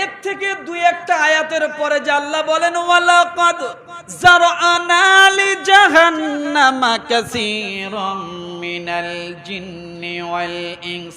এর থেকে দুই একটা আয়াতের পরে যে আল্লাহ বলেন, ওয়ালাকাদ জারআনা লি জাহান্নামা কাসীরাম মিনাল জিন্নি ওয়াল ইনস।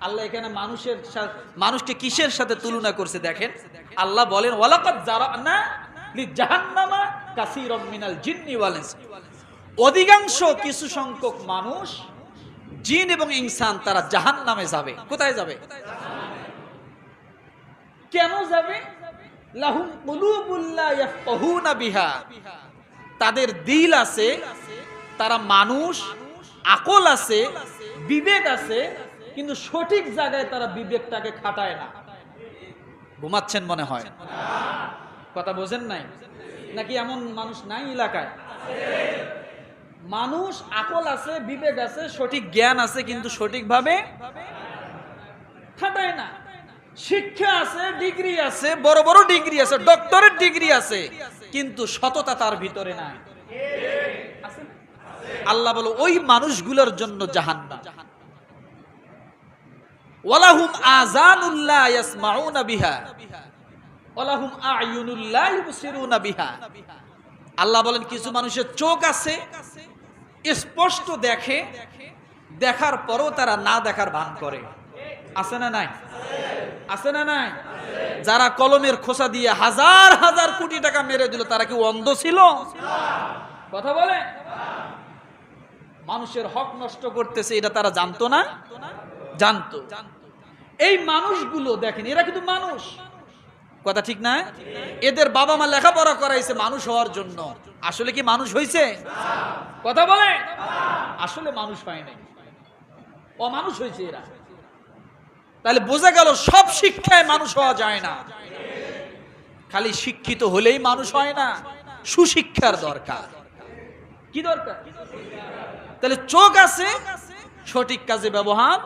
আল্লাহ এখানে মানুষের মানুষকে কিসের সাথে তুলনা করছে দেখেন? আল্লাহ বলেন মিনাল অধিকাংশ কিছু সংখ্যক মানুষ জিন এবং ইনসান তারা জাহান্নামে যাবে। কোথায় যাবে? কেন যাবে? বিহা। তাদের দিল আছে, তারা মানুষ, আকল আছে, বিবেক আছে, কিন্তু সঠিক জায়গায় তারা বিবেকটাকে খাটায় না। ঘুমাচ্ছেন মনে হয়? কথা বোঝেন নাই? নাকি এমন মানুষ নাই এলাকায়? মানুষ আকল আছে, বিবেক আছে, সঠিক জ্ঞান আছে, কিন্তু সঠিকভাবে খাটায় না। শিক্ষা আছে, ডিগ্রি আছে, বড় বড় ডিগ্রি আছে ডক্টরের ডিগ্রি আছে, কিন্তু সততা তার ভিতরে নাই। আল্লাহ বলো, ওই মানুষগুলোর জন্য জাহান্নাম। ওয়ালাহুম বিহা, ওয়ালাহুম আ'য়ুনুল্লাহ ইউবসিরুনা বিহা। আল্লাহ বলেন, কিছু মানুষের চোখ আছে, স্পষ্ট দেখে, দেখার পরও তারা না দেখার ভান করে। আছে না নাই? আছে না নাই? যারা কলমের খোসা দিয়ে হাজার হাজার কোটি টাকা মেরে দিল, তারা কি অন্ধ ছিল? কথা বলে? মানুষের হক নষ্ট করতেছে, এটা তারা জানতো না? জানতো। এই মানুষগুলো দেখেন, এরা কিন্তু মানুষ। কথা ঠিক না? এদের বাবা মা লেখাপড়া করাইছে মানুষ হওয়ার জন্য। আসলে কি মানুষ হয়েছে কথা বলে? আসলে মানুষ হয় নাই। অমানুষ হয়েছে এরা। তাহলে বোঝা গেল সব শিক্ষায় মানুষ হওয়া যায় না। খালি শিক্ষিত হলেই মানুষ হয় না, সুশিক্ষার দরকার। কি দরকার? তাহলে চোখ আছে, সঠিক কাজে ব্যবহার।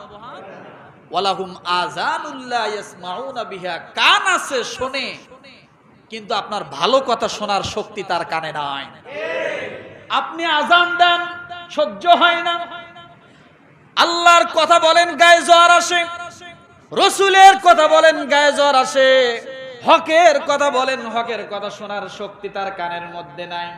কান আছে শোনে, কিন্তু আপনার ভালো কথা শোনার শক্তি তার কানে নাই। আপনি আজান দেন, সহ্য হয় না। আল্লাহর কথা বলেন, গায়ে জ্বর আসে। রসুলের কথা বলেন, গায়ে জ্বর আসে। হকের কথা বলেন, হকের কথা শোনার শক্তি তার কানের মধ্যে নাই।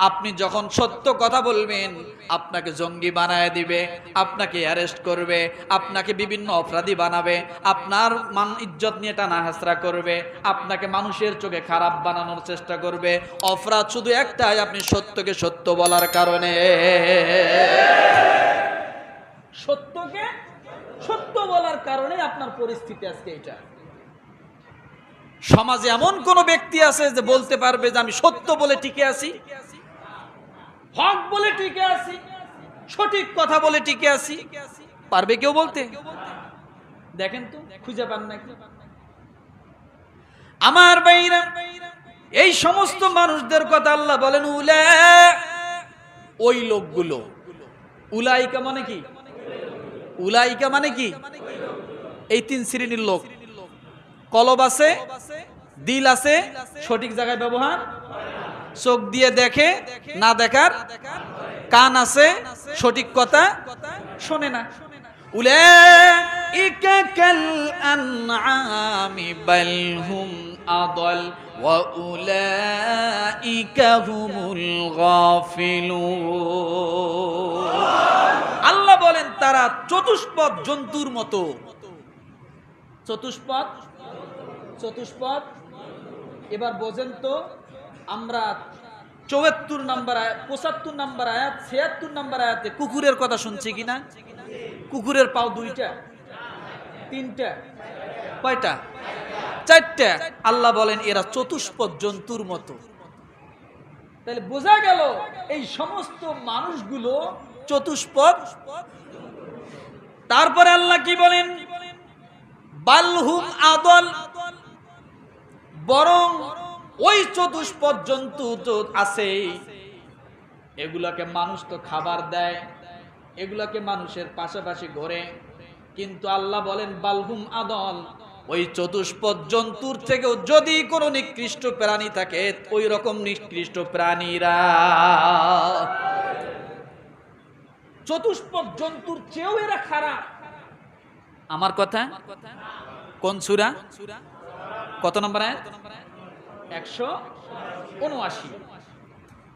আপনি যখন সত্য কথা বলবেন, আপনাকে জঙ্গি বানায় দিবে, আপনাকে অ্যারেস্ট করবে, আপনাকে বিভিন্ন অপরাধী বানাবে, আপনার মান ইজ্জত নিয়ে টানা হাসরা করবে, আপনাকে মানুষের চোখে খারাপ বানানোর চেষ্টা করবে। অপরাধ শুধু একটাই, আপনি সত্যকে সত্য বলার কারণে। সত্যকে সত্য বলার কারণে আপনার পরিস্থিতি আজকে এটা। সমাজে এমন কোন ব্যক্তি আছে যে বলতে পারবে যে আমি সত্য বলে টিকে আছি? হক বলে টিকে আছি? সঠিক কথা বলে টিকে আছি? পারবে কেউ বলতে? দেখেন তো, খুঁজে পান নাকি? আমার বাইরা এই সমস্ত মানুষদের কথা আল্লাহ বলেন উলা ওই লোকগুলো। উলাইকা মানে কি? উলাইকা মানে কি? এই তিন শ্রেণির লোক। কলব আছে, দিল আছে, সঠিক জায়গায় ব্যবহার চোখ দিয়ে দেখে, না দেখার কান আছে, সঠিক কথা শোনে না। গাফিলুন। আল্লাহ বলেন তারা চতুষ্পদ জন্তুর মতো। চতুষ্পদ? চতুষ্পদ? এবার বোঝেন তো, আমরা চৌহাত্তর নাম্বার আয়াত পঁচাত্তর নাম্বার আয়াত, ছিয়াত্তর নাম্বার আয়াতে কুকুরের কথা শুনছি কিনা? কুকুরের পাও দুইটা, তিনটা, কয়টা? চারটা। আল্লাহ বলেন, এরা চতুষ্পদ জন্তুর মতো। তাহলে বোঝা গেল, এই সমস্ত মানুষগুলো চতুষ্পদ। তারপরে আল্লাহ কি বলেন? বালহুম আদল। বরং ওই চতুষ্পদ জন্তু তো আছে। এগুলাকে মানুষ তো খাবার দেয়, এগুলাকে মানুষের পাশাপাশি ঘরে। কিন্তু আল্লাহ বলেন, বালহুম আদল। ওই চতুষ্পদ জন্তুর থেকেও যদি কোনো নিকৃষ্ট প্রাণী থাকে, ওই রকম নিকৃষ্ট প্রাণীরা চতুষ্পদ জন্তুর চেয়েও এরা খারাপ আমার কথা কোন সুরা কত নম্বর আয়াত একশো উনআশি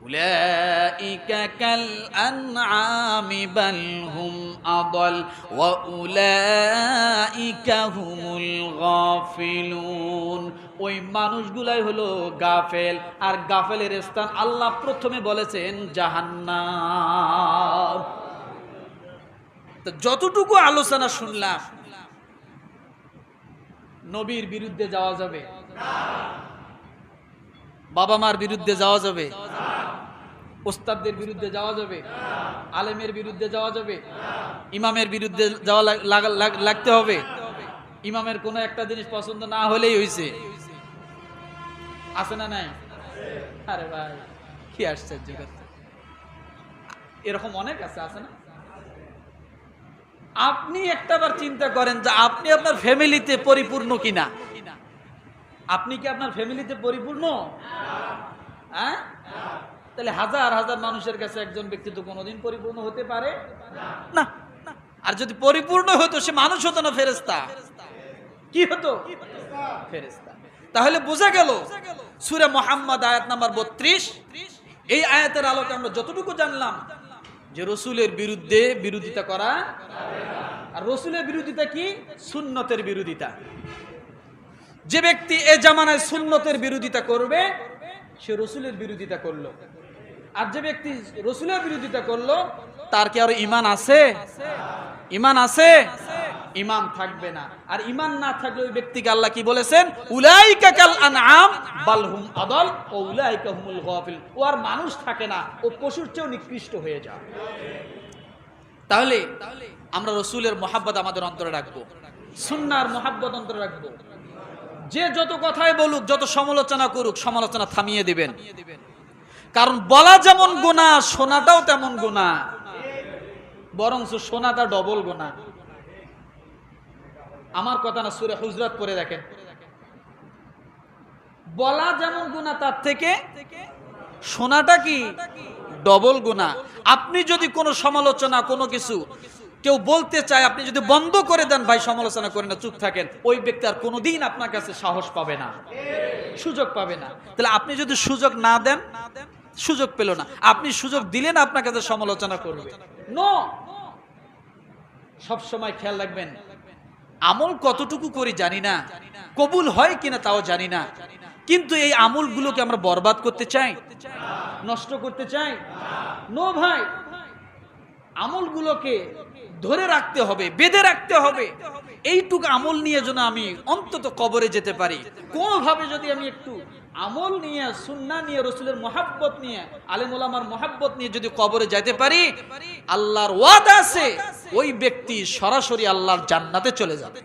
أولئك كالأنعام بل هم أضل وأولئك هم الغافلون ওই মানুষগুলাই হলো গাফেল আর গাফেলের স্থান আল্লাহ প্রথমে বলেছেন জাহান্নাম তো যতটুকু আলোচনা শুনলাম, নবীর বিরুদ্ধে যাওয়া যাবে? বাবা মার বিরুদ্ধে যাওয়া যাবে? ওস্তাদদের বিরুদ্ধে যাওয়া যাবে? আলেমের বিরুদ্ধে যাওয়া যাবে? ইমামের বিরুদ্ধে যাওয়া লাগ- লাগ- লাগ- লাগতে হবে? ইমামের কোনো একটা জিনিস পছন্দ না হলেই হয়েছে আছে না নাই? আরে ভাই, কি আশ্চর্য এরকম অনেক আছে আছে না? আপনি একটাবার চিন্তা করেন যে আপনি আপনার ফ্যামিলিতে পরিপূর্ণ কিনা? আপনি কি আপনার ফ্যামিলিতে পরিপূর্ণ? হ্যাঁ? তাহলে হাজার হাজার মানুষের কাছে একজন ব্যক্তি তো কোনোদিন পরিপূর্ণ হতে পারে? না। আর যদি পরিপূর্ণ হতো, সে মানুষ হতো না ফেরেস্তা কি হতো? ফেরেস্তা তাহলে বোঝা গেল, সুরে মোহাম্মদ আয়াত নাম্বার বত্রিশ, এই আয়াতের আলোকে আমরা যতটুকু জানলাম যে রসুলের বিরুদ্ধে বিরোধিতা করা আর রসুলের বিরোধিতা কি? সুন্নতের বিরোধিতা। যে ব্যক্তি এ জামানায় সুন্নতের বিরোধিতা করবে, সে রসুলের বিরোধিতা করল। আর যে ব্যক্তি রসুলের বিরোধিতা করল, তার কি আর ইমান আছে? ইমান আছে? ইমান থাকবে না। আর ইমান না থাকলে ওই ব্যক্তিকে আল্লাহ কি বলেছেন? উলাইকা কাল আনআম বাল হুম আদল ও উলাইকা হুমুল গাফিল। ও আর মানুষ থাকে না, ও পশুর চেয়েও নিকৃষ্ট হয়ে যায়। তাহলে আমরা রসুলের মোহাব্বত আমাদের অন্তরে রাখব সুন্নার মোহাব্বত অন্তরে রাখব। যে যত কথাই বলুক, যত সমালোচনা করুক, সমালোচনা থামিয়ে দিবেন। কারণ বলা যেমন গোনা শোনাটাও তেমন গোনা বরং শোনাটা ডবল গোনা আমার কথা না সুরে হুজরাত পরে দেখেন। বলা যেমন গুণা, তার থেকে শোনাটা কি? ডবল গুণা আপনি যদি কোনো সমালোচনা, কোনো কিছু কেউ বলতে চায়, আপনি যদি বন্ধ করে দেন, ভাই সমালোচনা করে না, চুপ থাকেন, ওই ব্যক্তি আর কোনোদিন আপনার কাছে সাহস পাবে না, সুযোগ পাবে না। তাহলে আপনি যদি সুযোগ না দেন, সুযোগ পেল না। আপনি সুযোগ দিলেন, আপনার কাছে সমালোচনা করবে নো সব সময় খেয়াল রাখবেন, আমল কতটুকু করি জানি না, কবুল হয় কিনা তাও জানি না। কিন্তু এই আমলগুলোকে আমরা বরবাদ করতে চাই। নষ্ট করতে চাই। নো ভাই, আমলগুলোকে ধরে রাখতে হবে, বেঁধে রাখতে হবে। এইটুকু আমল নিয়ে যেন আমি অন্তত কবরে যেতে পারি। কোনোভাবে যদি আমি একটু আমল নিয়ে, সুন্না নিয়ে, রসুলের মহাব্বত নিয়ে আলেমুল আমার মহাব্বত নিয়ে যদি কবরে যাইতে পারি, আল্লাহর ওয়াদ আছে, ওই ব্যক্তি সরাসরি আল্লাহর জান্নাতে চলে যাবে।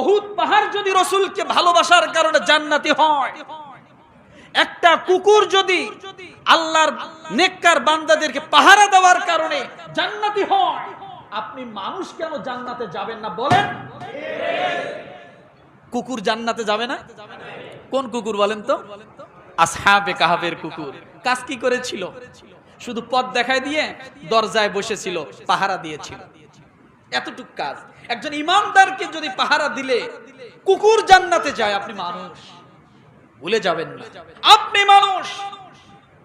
অহুদ পাহাড় যদি রসুলকে ভালোবাসার কারণে জান্নাতি হয়, একটা কুকুর যদি আল্লাহর নেককার বান্দাদেরকে পাহারা দেওয়ার কারণে জান্নাতি হয়, আপনি মানুষ কেন জান্নাতে যাবেন না বলেন? কুকুর জান্নাতে যাবে না? কোন কুকুর বলেন তো? আসহাবে কাহাবের কুকুর। কাজ কি করেছিল? শুধু পথ দেখায় দিয়ে দরজায় বসেছিল, পাহারা দিয়েছিল। এতটুক কাজ। একজন ইমানদারকে যদি পাহারা দিলে, কুকুর জান্নাতে যায়, আপনি মানুষ। ভুলে যাবেন না। আপনি মানুষ।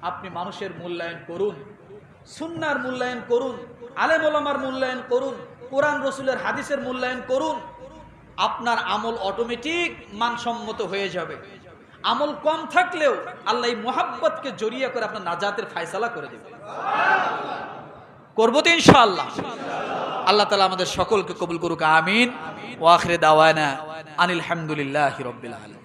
আপনি মানুষের মূল্যায়ন করুন, সুন্নার মূল্যায়ন করুন, আলেম ওলামার মূল্যায়ন করুন, কোরআন, রসুলের হাদিসের মূল্যায়ন করুন, আপনার আমল অটোমেটিক মানসম্মত হয়ে যাবে। আমল কম থাকলেও আল্লাহ মোহাব্বতকে জড়িয়ে করে আপনার নাজাতের ফায়সালা করে দেবে। করব তো ইনশাআল্লাহ। আল্লাহ তালা আমাদের সকলকে কবুল করুক আমিন। ওয়াখরে দাওয়ানা আনিল হামদুলিল্লাহ রব্বিল আলম